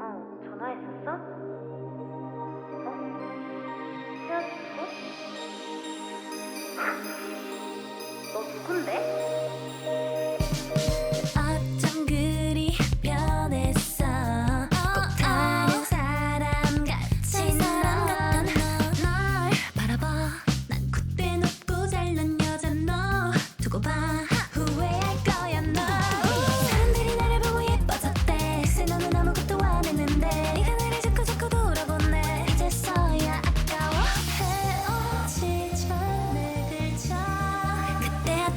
어, 전화했었어? 어? 헤어지고? 너 누군데?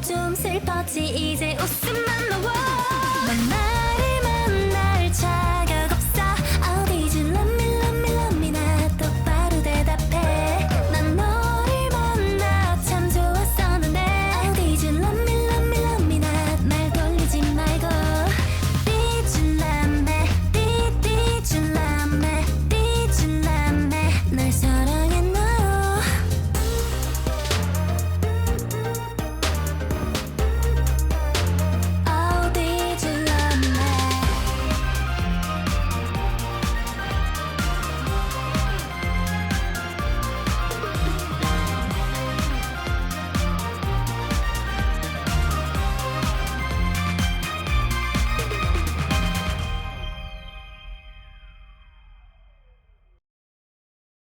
좀 슬펐지. 이제 웃음만